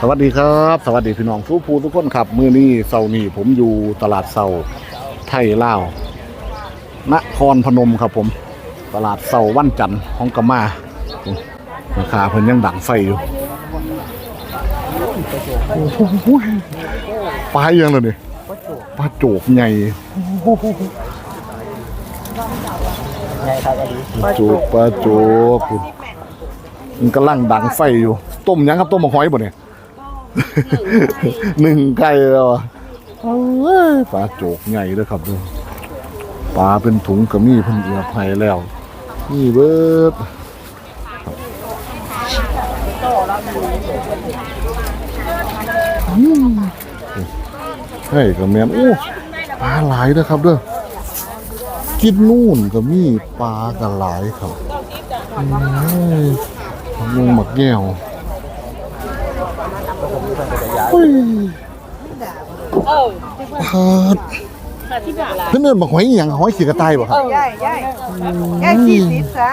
สวัสดีครับ สวัสดีพี่น้องทุกผู้ทุกคนครับมือนี้เสาร์นี้ผมอยู่ตลาดเสาไทยลาวนครพนมครับผม ตลาดเสาวันจันทร์ของกะมาราคาเพิ่นยังดังไฟอยู่ปลายังเลยนี่ปลาโจกใหญ่ปลาโจกปลาโจกมันกำลังดังไฟอยู่ ต้มยังครับต้มหมกหอยบ่เนี่ย หนึ่งไก่แล้วอะเอ้ยปลาโจกใหญ่เลยครับเด้อปลาเป็นถุงกระมี่เพิ่นเอือบให้แล้ว นี่เบิดอืมเฮ้ยกระแมนโอ้ปลาหลายเด้อครับเด้อกินนู่นก็มีปลาก็หลายครับอืมลุงหมักแก้วเฮ้ยฮาดเพื่อนเดินบอกหอยอหย่างหอยขี่กระต่ายบ่ครับ ย่ายย่ายย่ายสี่สิบซะ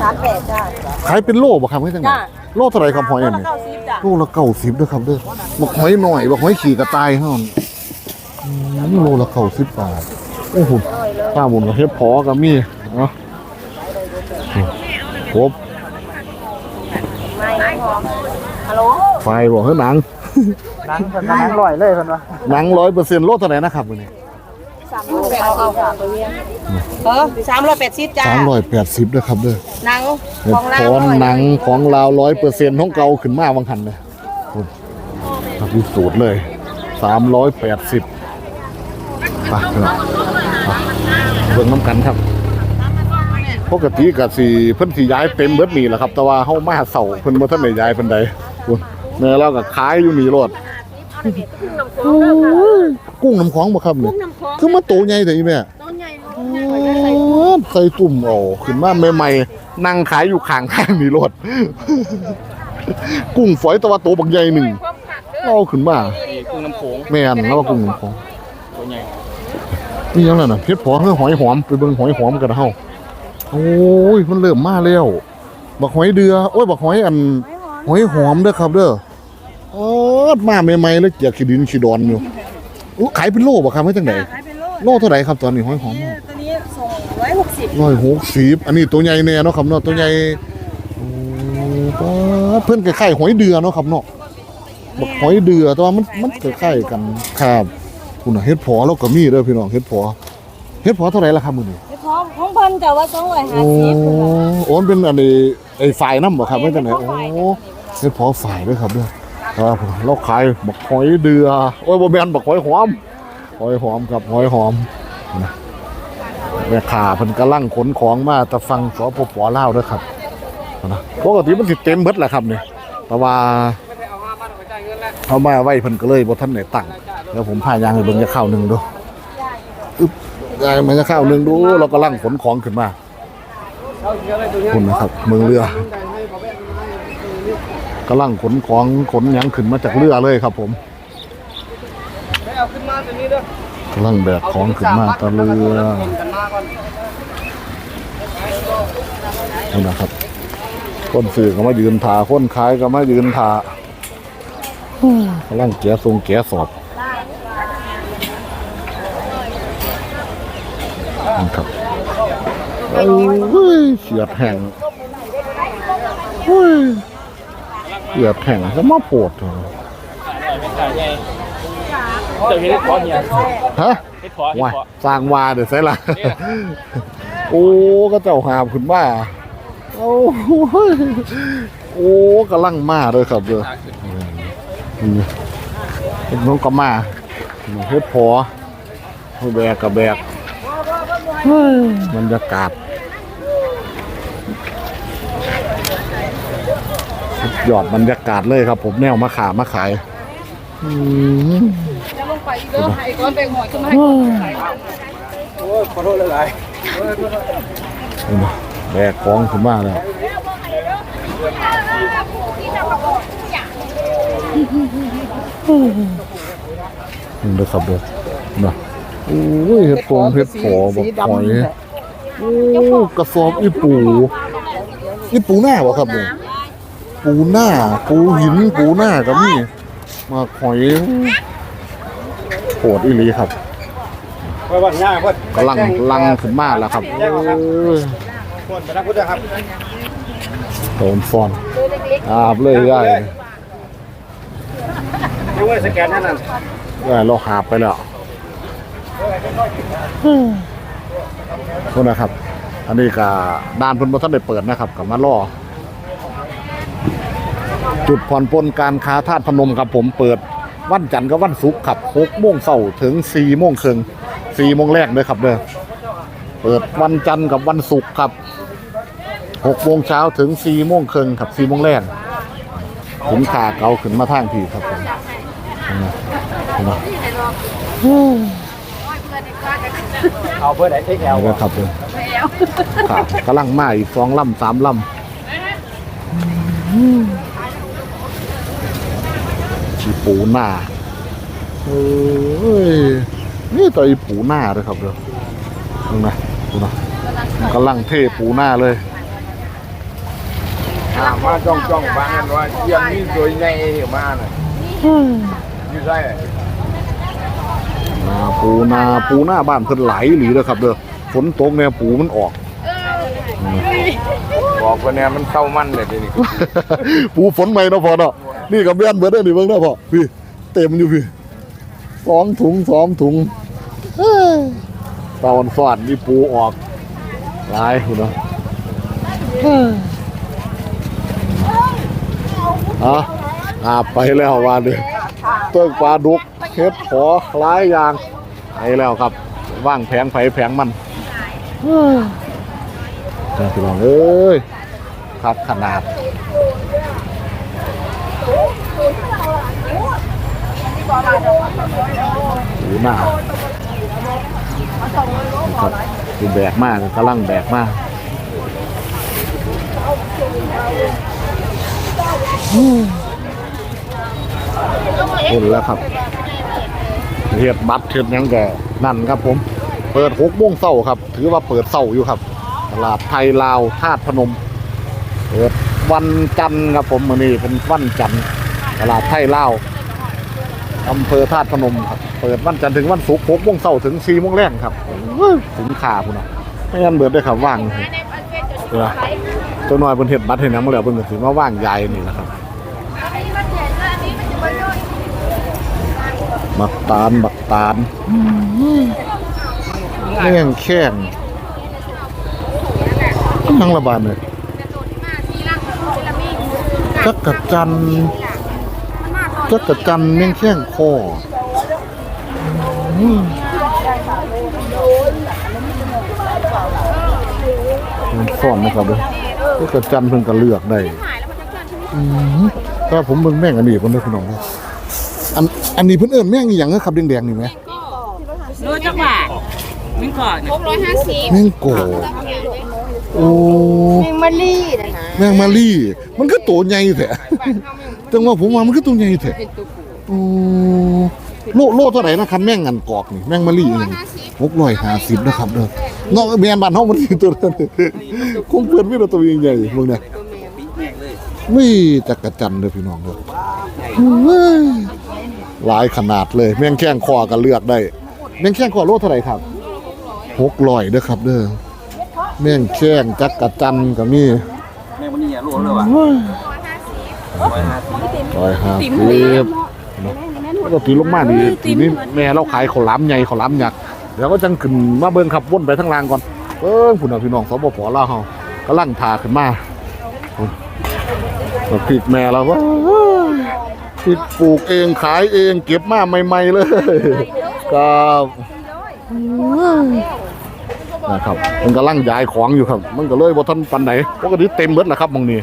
สามแปดจ้าขายเป็นโลบ่ครับเพื่จังไงโลเท่าไหร่ครับหอยอันนี้เก้าสิบจ้าโลละเก้าสิบด้อครับเด้อบอกหอยหน่อยบอกหอยขี่กระต่ายเฮามโลละเก้าสิบบาทโอ้โหป้าบุญกับเฮ็ดพอกับมีเนาะครบไม่พอฮัลโหล ไฟบ่เฮ้ยหนังหนังเพิ่นมาหนังลอยเลยเพิ่นว่าหนังร้อยเปอร์เซ็นต์โลเท่าไหร่นะครับมื้อนี้สามร้อยเอาเอาเออสามร้อยแปดสิบจ้าสามร้อยแปดสิบเด้อครับเด้อหนังของเราพอนหนังของลาวร้อยเปอร์เซ็นต์ของเก่าขึ้นมาบางหันเลยครับพิสูจน์เลยสามร้อยแปดสิบไปเถอะเบิ่งน้ำกันครับปกติกับสีเพิ่นสีย้ายเต็มเบิดนี่แหละครับ แต่ว่าเฮามาเสาเพิ่นบ่ทันได้ย้ายเพิ่นใดคุณ แม่เราก็ขายอยู่นี่โลดโอ้ยกุ้งน้ำของบ่ครับเนี่ยคือมาโตใหญ่แต่อีแม่ต้นใหญ่โอ้ยใส่ตุ่มเอาขึ้นมาใหม่ๆนั่งขายอยู่ข้างทางนี่รถกุ้งฝอยตะวันโตบักใหญ่หนึ่งเอาขึ้นมากุ้งน้ำโขงแม่นแล้วว่ากุ้งน้ำของตัวใหญ่นี่ยังไงน่ะเพชรพอเฮ้ยหอยหอมไปเบิ่งหอยหอมกันเฮาโอ้ยมันเริ่มมาแล้วบักหอยเดือโอ้ยบักหอยอันหอยหอมเด้อครับเด้อ โอ้ยมาใหม่ๆแล้วเกียกขี้ดินขี้ดอนอยู่อู้ขายเป็นโลบ่ครับให้จังไดขายเป็นโลโลเท่าไหร่ครับตอนนี้หอยหอมตัวนี้ส่งร้อยหกสิบร้อยหกสิบอันนี้ตัวใหญ่แน่เนาะครับเนาะตัวใหญ่โอ้ป้าดเพิ่นคล้ายๆหอยเดือเนาะครับเนาะบอกหอยเดือแต่ว่ามันมันคล้ายๆกันครับคุณน่ะเฮ็ดพอแล้วก็มีเด้อพี่น้องเฮ็ดพอเฮ็ดพอเท่าไหร่ล่ะครับมื้อนี้พร้อมของเพิ่นจะว่าสองร้อยห้าโอ้สิบโอ้มันเป็นอันนี้ไอ้ฝ่ายน้ำบ่ครับไม่จังไหนโอ้เฮ็ดพอฝ่ายเด้อครับเด้อครับผม เราขายบักหอยเดือโอ้ยบ่แมนบักหอยหอม หอยหอมกับหอยหอมนะแม่ค้าเพิ่นกำลังขนของมาแต่ฟังสปปลาวเด้อครับนะปกติมันสิเต็มเบิดแหละครับเนี่แต่ว่าเอามาไว้เพิ่นก็เลยบ่ทันได้ตั้งแล้วผมพายางให้เบิ่งจะข้าวหนึ่งดูอึ๊บยายมันจะข้าวหนึ่งดูเรากำลังขนของขึ้นมาคุณนะครับเมืองเรือ กำลังขนของขนหยังขึ้นมาจากเรือเลยครับ ผมเอาขึ้นมาตัวนี้เด้อกำลังแบกของขึ้นมาตะเรือกันมาก่อนนี่นะครับคนซื้อก็มายืนถาคนขายก็มายืนถากำลังแกะทรงแกะสอบนี่ครับเอ้ยเสียดแห้ง เฮ้ยเสียดแห้งก็มาโปวดเถอะเจ้าเฮ็ดพอเฮียฮะเฮ็ดพอเฮ็ดว้ายพอสร้างวาเดี๋ยวใส่ละโอ้ก็เจ้าหามขึ้นมาโอ้ยโอ้กำลังมาเลยครับเด้อนี่เป็นน้องก็มาเฮ็ดพอแบกกับแบกเฮ้ยบรรยากาศสุด ยอดบรรยากาศเลยครับ ผมแนวมาขามาขายอืมจะลงไปอีกเด้อให้ก้อนแบ่งหอยขึ้นมาให้โอ้ยขอโทษหลายเห็นไหมแบกของขึ้นมาแล้วนี่เด้อครับเด้อนะโอ้ยเฮ็ดโปงเฮ็ดพอบอกหอยโอ้กระสอบอีปูอีปูหน้าบ่ครับเนี่ย ปูหน้า ปูหิน ปูหน้าก็มีหมากหอยโหดอีหลีครับเพื่อนง่ายเพื่อนกำลังลังขึ้นมาแล้วครับเอ้ยคนไปนักพุทธครับโดนฟอนอาบเลยได้ยูไว้สแกนนั่นน่ะได้เราหาบไปแล้วโทษนะครับ อันนี้ก็ด้านเพิ่นบ่ทันได้เปิดนะครับกับมาล่อ จุดผ่อนปลนการค้าธาตุพนมครับผมเปิดวันจันทร์กับวันศุกร์ครับ6โมงเช้าถึง4โมงครึ่ง4โมงแรกเด้อครับเด้อเปิดวันจันทร์กับวันศุกร์ครับ6โมงเช้าถึง4โมงครึ่งครับ4โมงแรกถึงขาเก่าขึ้นมาทางพี่ครับผมเห็นไหมเห็นไหมเอาเพื่อนไหนเอ็กแอลเอาเลยครับเลยครับกำลังมาอีกสองลำสามลำ อีปูหน้าเอ้ยนี่ตัวอีปูหน้าเลยครับเด้อดูนะดูนะกำลังเทปูหน้าเลยอ่ามาจ้องจ้องๆบ้านว่าเยี่ยมนี่สวยไงมาน่ะอยู่ได้นาปูนาปูหน้าบ้านเพิ่นไหลหรือเลยครับเด้อฝนตกเนี่ยปูมันออกบอกว่าเนี่ยมันเข้ามันเลยทีนี้ปูฝนใหม่เนาะพอเนาะ นี่กับเบี้ยนเบิดได้อนี่เบิ่งเนาะพ่อพี่เต็มอยู่พี่สองถุงสองถุงเอ้ยตอนฟอดนี่ปูออกหลายคุณเนาะเอ้ยอะอาไปแล้วว่าเด้อเติ้งปลาดุกเฮ็ดขอหลายอย่างไปแล้วครับ ว่างแผงไผแผงมันเอ้ยจ้าพี่น้องเอ้ยครับขนาด หูหน้าครับคือแบกมากกำลังแบกมากคนแล้วครับเฮ็ดบัตรเฮ็ดหยังแก่นั่นครับผม เปิดหกโมงเช้าครับ ถือว่าเปิดเช้าอยู่ครับ ตลาดไทยลาวธาตุพนม เปิดวันจันทร์ครับผมมือนี้เป็นวันจันทร์ตลาดไทยลาว อำเภอธาตุพนมครับ เปิดวันจันทร์ถึงวันศุกร์6โมงเช้าถึง4โมงแรงครับถึงขาพุ่นนะไม่งั้นเบิดได้ครับว่างเออเจ้าน้อยเพิ่นเฮ็ดบัตรให้นำมาแล้วเพิ่นก็สิมาว่างยายนี่แหละครับบักตาลบักตาลแม่งแข้งนั่งระบาดเลยจักกะจัน จักรจันทร์แม่งแข้งคออืมมันฟ้อนนะครับเด้อจักรจันทร์เพิ่นก็เลือกได้อืมถ้าผมเบิ่งแม่งอันนี้เพิ่นเด้อพี่น้องเด้ออันอันนี้เพิ่นเอิ้นแม่งอีหยังนะครับแดงๆนี่แหมโลจักบาทมิ้งก่อนหกร้อยห้าสิบแม่งโกโอ้เมงมะลี่นะนะ แม่งมาลี่ มันก็ตัวใหญ่แท้จังว่าผมว่ามันก็ตัวใหญ่แท้โอ้โลโลเท่าไหร่นะครับแม่งงันกอกนี่แม่งมาลี่นี่หกร้อยห้าสิบนะครับเด้อเนาะแม่นบ้านเฮามันสิตัวนั้นคงเปิดมีแต่ตัวใหญ่ๆพวกเนี้ยไม่จักระจันเด้อพี่น้องเด้อเฮ้ยหลายขนาดเลย แม่งแข้งคอก็เลือกได้ แม่งแข้งคอโลเท่าไหร่ครับหกร้อยเด้อครับเด้อแม่งแข้งจักระจันก็มีแม่มันนี่อย่า ล่วงเลยว่ะร้อยห้าสิบแล้วก็ตีลงมาดีทีนี้แม่เราขายข้าวหลามใหญ่ข้าวหลามยักษ์เดี๋ยวก็จังขึ้นมาเบิ่งขับวนไปทางล่างก่อนเบิ่งพุ่นน่ะพี่น้องสปปลาวเฮากำลังทาขึ้นมาพุ่นก็พริกแม่เราว่าพริกปลูกเองขายเองเก็บมาใหม่ๆเลยครับ นะครับมันกำลังย้ายของอยู่ครับ มันก็เลยบ่ทันปันไหนปกติเต็มเบิดแหละครับมองนี้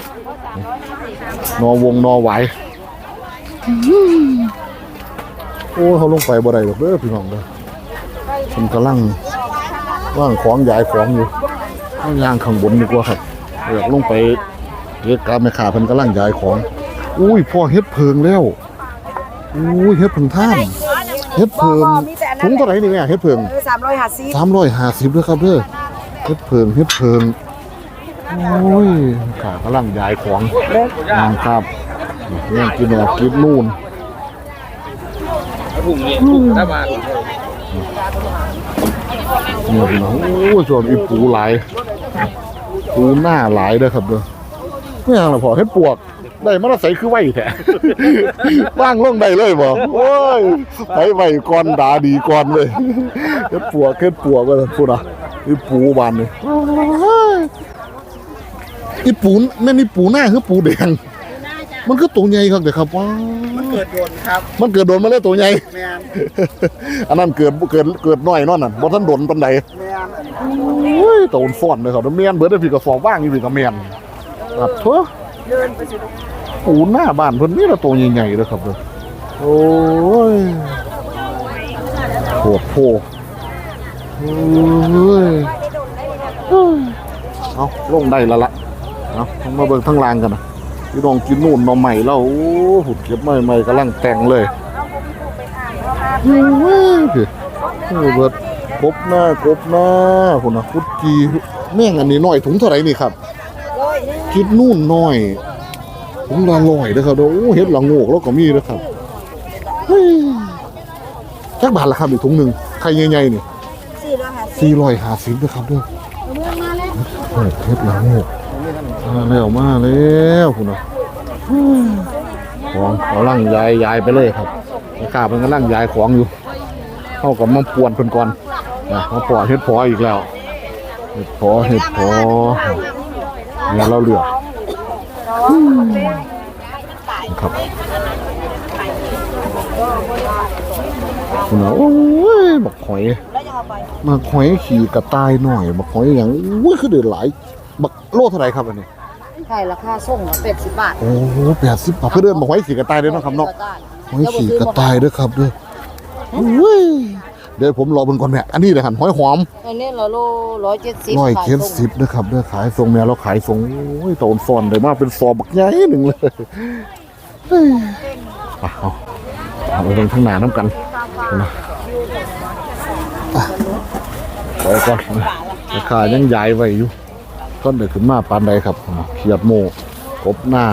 นอวงนอไหวโอ้เขาลงไปบ่ได้หรอกเด้อพี่น้องเด้อผมกำลังว่างของย้ายของอยู่ข้างย่างข้างบนดีกว่าครับอยากลงไปเรียกการแม่ค้าเพิ่นกำลังย้ายของ อุ้ยพ่อเฮ็ดเพิงแล้วอุ้ยเฮ็ดเพิงท่าน เฮ็ดเพิงถุงเท่าไหร่นี่แม่เฮ็ดเพิงเออสามร้อยห้าสิบสามร้อยห้าสิบด้วยครับเด้อเฮ็ดเพิงเฮ็ดเพิงโอ้ยขากำลังย้ายของนะครับเรื่องกินออกกินนู่นถุงนี่ถ้ามาเนี่ยพี่น้องโอ้ยส่วนอีปูหลายปูหน้าหลายเด้อครับเด้อไม่ยังละพอเฮ็ดปวก ได้มาแล้วใส่คือไหวแท้ว่างลงได้เลยบ่โอ้ยไปไหวก่อนด่าดีก่อนเลยเฮ็ดปวกเฮ็ดปวกก็พูดอะอีปูบานนี่อีปูแม่นอีปูหน้าคือปูแดงมันคือตัวใหญ่ครับเด้อครับว้าเกิดโดนครับ มันเกิดโดนมาแล้วตัวใหญ่แมนอันนั้นเกิดเกิดเกิดน้อยเนั่นน่ะบ่ทันโดนปานใดแมนโอ้ยโตนฟ้อนเลยครับแล้วแม่นเบิดได้พี่ก็สอบว่างอยู่พี่ก็แม่นครับเถอะปู หน้าบ้านเพิ่นมีแต่ตัวใหญ่ๆเลยครับเด้อโอ้ยโหดโพโอ้ยเอาลงได้ล้วล่ะเอามาเบิ่งทั้งลางกันนะพี่น้องกินนู่นนอใหม่แล้วโอ้หุ่นเก็บใหม่ๆกำลังแต่งเลยโอ้ยพี่โอ้ยเบิดกบหน้ากบหน้าคนนะคุดกีแม่งอันนี้หน่อยถุงเท่าไหร่นี่ครับ คิดนู่นหน่อย ถุงละลอยเด้อครับด้อโอ้เฮ็ดละโงกแล้วก็มีเด้อครับเฮ้ยจักบาทละครับอีกถุงหนึ่งไข่ใหญ่ๆนี่สี่ร้อยห้าสิบเด้อครับด้อเฮ้ยเฮ็ดละโงกมาแล้วมาแล้วคุณนะของเอาล่างยายยายไปเลยครับข้าเพิ่นกำลังยายของอยู่เข้ากับมาปวนเพิ่นก่อนนะมาปอเฮ็ดพออีกแล้วเฮ็ดพอเฮ็ดพอเนี่ยเราเหลือ ครับคุณน่ะโอ้ยบักหอยมาหอยขี่กระต่ายหน่อยบักหอยอย่างโอ้ยคือเดือดหลายบักโลเท่าไหร่ครับอันนี้ไข่ราคาส่งเป็ดสิบบาทโอ้โหแปดสิบบาทเพื่อเดินมาหอยขี่กระต่ายเด้อเนาะครับเนาะหอยขี่กระต่ายเด้อครับเด้อโอ้ย เดี๋ยวผมรอเบิ่งก่อนแม่อันนี้เลยหันหอยหอมอันนี้เราโลร้อยเจ็ดสิบร้อยเจ็ดสิบนะครับเด้อขายทรงแม่เราขายทรงโอ้ยโตนฟอนเลยมาเป็นซอบักใหญ่หนึ่งเลยเฮ้ยอะเอาเอาไปตรงข้างหน้าน้ำกันนะอะไปก่อนราคายังย้ายไว้อยู่ต้นเด็กขึ้นมาปานใดครับเขียดโมกบหน้า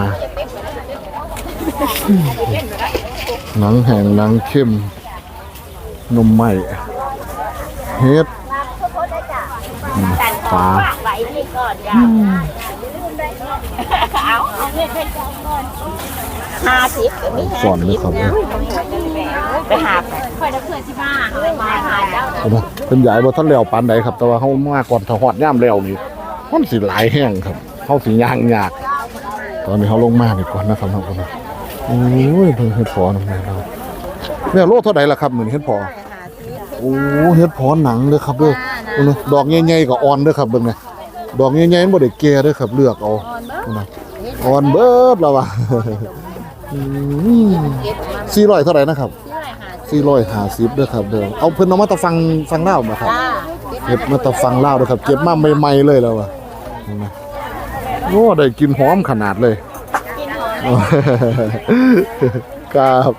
หนังแห้งหนังเข้ม นมไหม่เฮ็ดปลาไว้นี่ก่อนจ้ะเอาเอาเงิไปก่ห้าสิบก็มีสอนเลยครับไปหาคอยจะเพื่อนที่บ้านเลยมาหาเจ้าเป็นไงเป็นใหญ่บ่ทันแล้วปานใดครับ แต่ว่าเฮามาก่อนถ้าฮอดย่ามแล้วนี่มันสิหลายแห้งครับเฮาสิย่างยาก ตอนนี้เฮาลงมานี่ก่อนนะครับท่านผู้ชมโอ้ยเพิ่งเฮ็ดพอนำแม่เราเนี่ยโลเท่าใดล่ะครับเหมือนเฮ็ดพอ โอ้เฮ็ดพอหนังเด้อครับเด้อโอ้ยดอกใหญ่ๆก็อ่อนเด้อครับเบิ่งนะดอกใหญ่ๆมันบ่ได้แก่เด้อครับเลือกเอาเอานะอ่อนเบิดแล้วว่ะอืม400เท่าไหร่นะครับสี่ร้อยห้าสิบเด้อครับเด้อเอาเพิ่นเอามาแตะฟังฟังเล่าวมาครับเก็บมาแตะฟังเล่าวเด้อครับ เก็บมาใหม่ๆเลยแล้วว่ะนี่นะโอ้ได้กลินหอมขนาดเลยครับ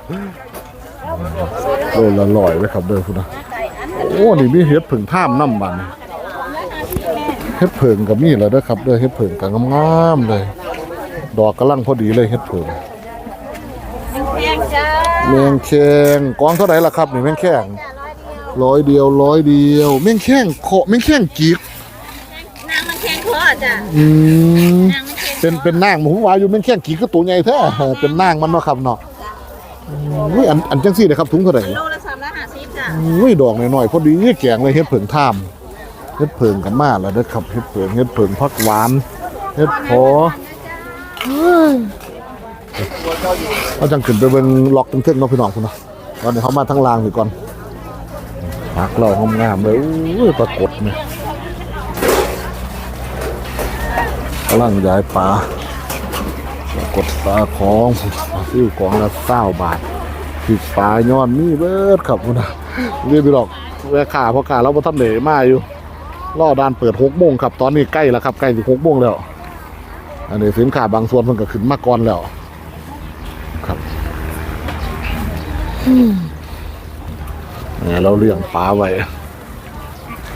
โอ้ละลอยไว้ครับเด้อพุ่นนะ โอ้นี่มีเห็ดผึ่งท่ามน้ำบัดนเห็ดเผิงกับมีแล้วเด้อครับเด้อเห็ดเผิงกับงามๆเลย ดอกกำลังพอดีเลยเห็ดเผิงแพงจ้าแมงแข้งกองเท่าไหร่ล่ะครับนี่แมงแข้งร้อยเดียวร้อยเดียวแมงแข้งเคาะแมงแข้งกีกนางมันแพงคอจ้ะอืมนางมันแพงเป็นเป็นนางผมว่าอยู่แมงแข้งกีกก็ตัวใหญ่แท้เป็นนางมันเนาะครับเนาะอุ้ยอันอันจังซี่นะครับถุงเท่าไหร่โลละสามร้ อุ้ยดอกหน่อยๆพอดีแกงเลยเฮ็ดเผิงท่ามเฮ็ดเผิงกันมาแล้วเด้อครับเฮ็ดเผิงเฮ็ดเผิงผักหวานเฮ็ดพอเฮ้ยเอาจังขึ้นไปเบิ่งล็อกตึงๆเนาะพี่น้องพุ่นเนาะตอนนี้เขามาทั้งลางนี่ก่อนผักเรางามๆเลยอู้ยปรากฏเนี่ยกำลังย้ายปลาปรากฏปลาของซิ่วกองละเศร้าบาท ผิดปลาย้อนนี่เบิดครับคุณนะเรียกไปหรอกแวะขาเพราะขาเราบ่ทันเหนมาอยู่ล่อดานเปิดหกโมงครับ ตอนนี้ใกล้แล้วครับใกล้ถึงหกโมงแล้ว อันนี้สินค้าบางส่วนมันก็ขึ้นมาก่อนแล้ว ครับเนี่ยเราเลี้ยงปลาไว้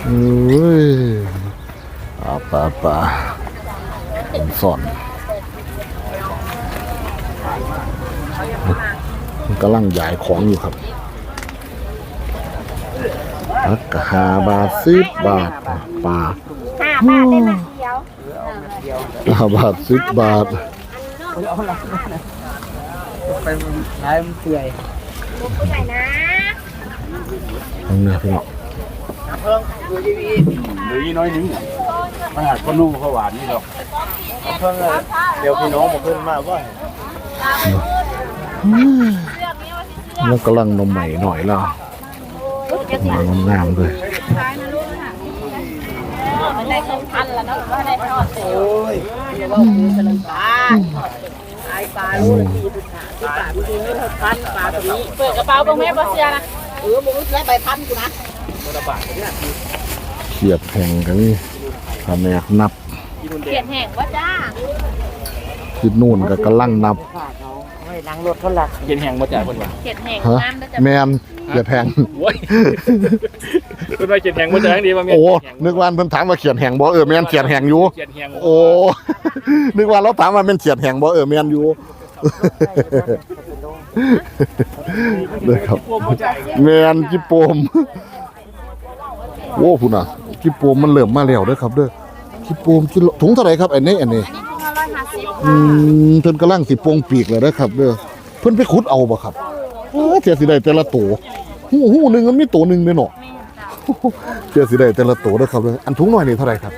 เอ้ยปลาปลาปลาสอน มันกำลังย้ายของอยู่ครับพักกะหาบาทสิบบาทปลาห้าบาทได้มาเดียวห้าบาทสิบบาทเป็นท้ายมันเปื่อยลูกผู้ใหญ่นะเอาเนื้อพี่น้องหรือยี่น้อยนึงมันหัดก็นุ่มเขาหวานนี่หรอกเพิ่งเดี๋ยวพี่น้องมาเพิ่มมากว่า มันกำลังนมใหม่หน่อยแล้วงามงามๆเลยมันได้สองพันแล้วเนาะว่าได้ทอดเสร็จอืมเปิดกระเป๋าบ้างไหมบอสเซียนะเออมึงได้ใบพันกูนะเขียดแห่งกันนี่ทำแนกนับเขียนแห้งว่าจ้าทิศนู่นก็กำลังนับ เย็นแห้งมาจากคนว่าเขียนแห้งฮะน้ำแล้วจะแมนเขียดแห่งโว้ยคุณว่าเย็นแห้งมาจากดีมาเมียโอ้นึกว่าเพิ่นถามว่าเขียดแห่งบ่เออแมนเขียดแห่งอยู่ เย็นแห้งโอ้นึกว่าเราถามว่าแม่นเขียดแห่งบ่เออแมนอยู่เลยครับแมนจิโปมโอ้พุ่นน่ะจิโปมมันเริ่มมาแล้วเด้อครับเด้อจิโปมกิโลถุงเท่าไหร่ครับไอ้นี่อันนี้อันนี้ถุงละ ร้อยห้าสิบอืมเพิ่นกำลังสิโปงปีกแล้วเด้อครับเด้อเพิ่นไปขุดเอาบ่ครับเออเทียสิได้แต่ละตัวหูหูหนึงมันมีตัวหนึงเด้อเนาะเทียสิได้แต่ละตัวเด้อครับเด้ออันถุงน้อยนี่เท่าไหร่ครับ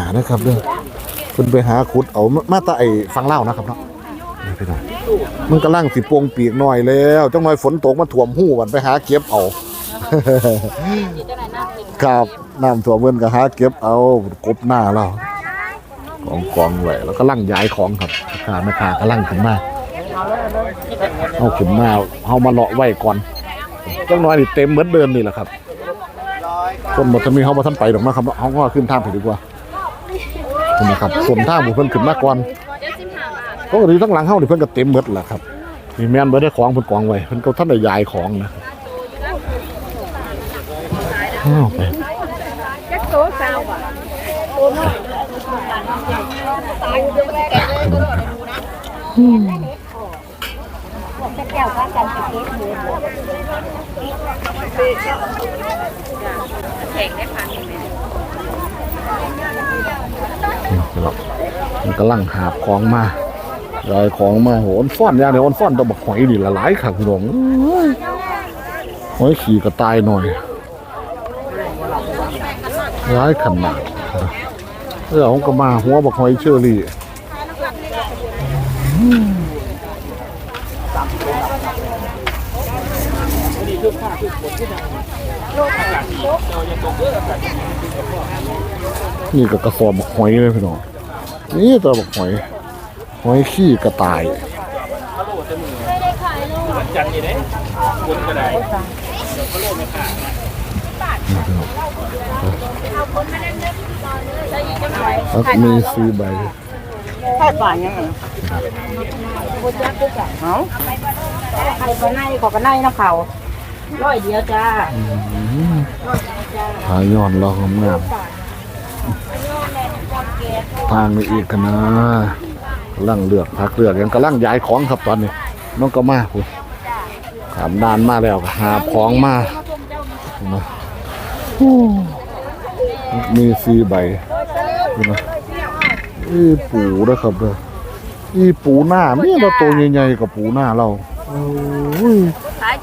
75นะครับเด้อเพิ่นไปหาขุดเอามามาแตาไอ้ฟังเล่าวนะครับเนาะนี่พี่น้องมันกำลังสิโปงปีกหน่อยแล้วจังหน่อยฝนตกมาท่วมหูมันไปหาเก็บเอาครับน้ำท่วมเพิ่นก็หาเก็บเอากบหน้าเรา กองกองไว้แล้วก็ลั่งย้ายของครับขาแม่ค้าก็ลั่งขึ้นมาเอาขึ้นมาเอามาเลาะไว้ก่อนจังน้อยนี่เต็มเหมือนเดิมนี่แหละครับคนหมดจะมีเฮาบ่ทันไปดอกนะครับเฮาก็ขึ้นทางไปดีกว่านี่นะครับส่วนทางหมู่เพิ่นขึ้นมาก่อนปกติทั้งหลังเฮานี่เพิ่นก็เต็มหมดแหละครับมีแม่นเบิดได้ของเพิ่นกองไว้เพิ่นก็ท่านได้ย้ายของนะอ้าวไป จะโตสาวอะ มันกำลังหาบของมาลอยของมาโหอนฟ้อนยาเนี่ยอนฟ้อนตะบักหอยนี่ละหลายขักหลงหอยขี่กระตายหน่อยร้ายขนาด เออของก็มาหัวบักหอยเชอรี่นี่ก็กระสอบบักหอยเลยพี่น้องนี่ตัวบอกหอยหอยขี้กระต่ายจันนี่เด้คุณก็ได้ แล้วก็มีซีใบใช่ป่ายังไงเอาใครก็ไนขอก็ไนน้ำเขาร้อยเดียวจ้าหายอนเรางามๆทางนี้อีกกันนะกำลังเลือกพักเลือกยังกำลังย้ายของครับตอนนี้น้องก็มาพูดถามนานมาแล้วก็หาของมานะโอ้มีซีใบ ดูนะอีปูนะครับเด้ออีปูหน้าไม่เราตัวใหญ่ๆกับปูหน้าเราโอ้ยขาย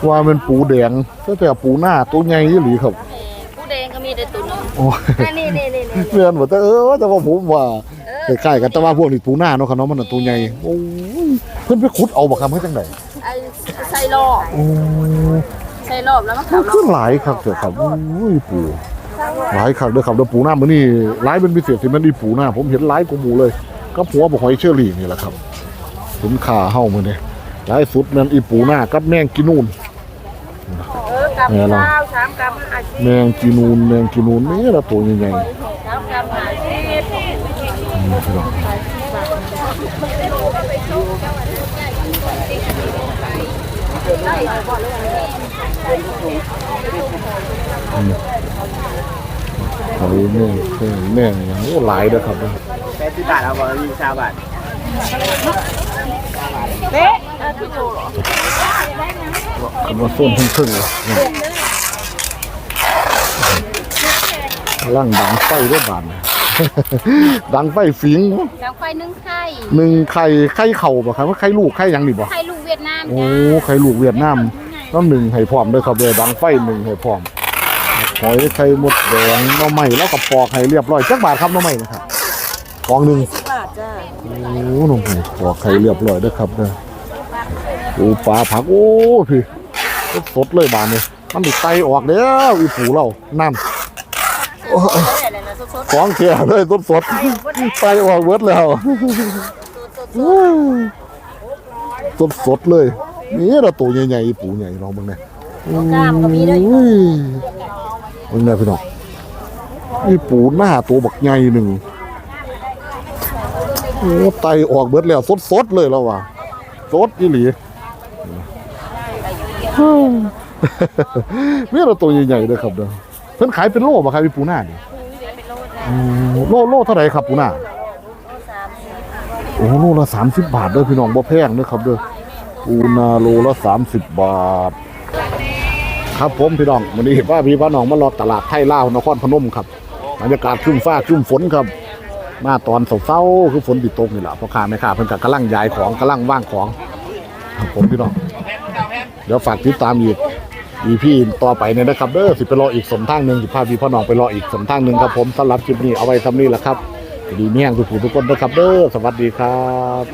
คือว่าเป็นปูแดงแต่แต่ปูหน้าตัวใหญ่ยี่หลีครับผู้แดงก็มีแต่ตัวนึงโอ้ยนี่นี่นี่นี่เพื่อนบอกแต่เออแต่ว่าผมว่าคล้ายๆกันแต่ว่าพวกนี้ปูหน้าเนาะครับเนาะมันนะตัวใหญ่โอ้ยเพิ่นไปขุดเอาบ่ครับเฮ็ดจังไดไอ้ใส่รอบโอ้ใส่รอบแล้วมันมัขันบรคืออบหลายครับเด้อครับโอ้ยปู หลายครับเด้อครับแล้วปูหน้ามื้อนี้หลายเป็นพิเศษสิมันอีปูหน้า ผมเห็นหลายกว่าหมู่เลย ก็หัวบ่หอยเชอรี่นี่แหละครับสินค้าเฮามื้อนี้หลายสุดแม่นอีปูหน้ากับแมงกินูนเออกำข้าวสามกำอาชีแมงกินูนแมงกินูนนี่ละตัวใหญ่ๆ สามกำอาชีพอืมพี่น้องอืมหอยแม่งแม่งแม่งอย่างโอ้หลายเด้อครับเด้อสิบบาทเอาบ่มีชาวบาทเบ๊ะเออคืออยู่กำลังส้นครึ่งๆเลยนี่กำลังดังไฟด้วยบานดังไฟฟิงแล้วไฟนึ่งไข่หนึ่งไข่ไข่เข่าบ่ครับว่าไข่ลูกไข่ยังนี่บ่ไข่ลูกเวียดนามโอ้ไข่ลูกเวียดนามต้องหนึ่งให้พร้อมด้วยครับเลยดังไฟหนึ่งให้พร้อม อยไข่มดแดงหน้อใหม่แล้วก็ปอกให้เรียบร้อยจักบาทครับหน้อใหม่นะครับกองหนึ่งสิบบาทจ้าโอ้หน้อใหม่ปอกไข่เรียบร้อยเด้วยครับเด้อโอ้ปลาผักโอ้พี่สดเลยบานเลยมันติดไตออกแล้วอีผูเรานั่นโอ้ยของเขียเลยสดสดๆไตออกเวิดแล้วสดสดๆเลยนี่เราตัวใหญ่ๆอีปูใหญ่ลองเบิ่งเนี่ยกล้ามก็มีด้วย อุ้ยเบิ่งเนี่ยพี่น้องอีปูหน้าตัวบักใหญ่หนึ่งโอ้ไตออกเบิดแล้วสดๆเลยแล้วว่ะสดอีหลีนี่เราตัวใหญ่ๆเลยครับเด้อเพิ่นขายเป็นโลป่ะครับพี่ปูหน้านี่อืมโลโลเท่าไหร่ครับปูหน้าโอ้โลละสามสิบบาทเด้อพี่น้องบ่แพงเด้อครับเด้อปูนาโลละสามสิบบาท ครับผมพี่น้องวันนี้ว่าพี่พ่อน้องมารอตลาดไทยลาวนครพนมครับบรรยากาศครึ้มฟ้าครึ้มฝนครับ มาตอนเศร้าๆคือฝนติดตกนี่แหละพ่อค้าแม่ค้าเพิ่นก็กำลังย้ายของกำลังว่างของครับผมพี่น้องเดี๋ยวฝากติดตามอีกอีพี่ต่อไปเนี่ยนะครับเด้อสิไปรออีกสมทางหนึ่งสิพาพี่พ่อน้องไปรออีกสมทางหนึ่งครับผมสำหรับคลิปนี้เอาไว้ทำนี้แหละครับ ดีเมี่ยงทุกผู้ทุกคนนะครับเด้อสวัสดีครับ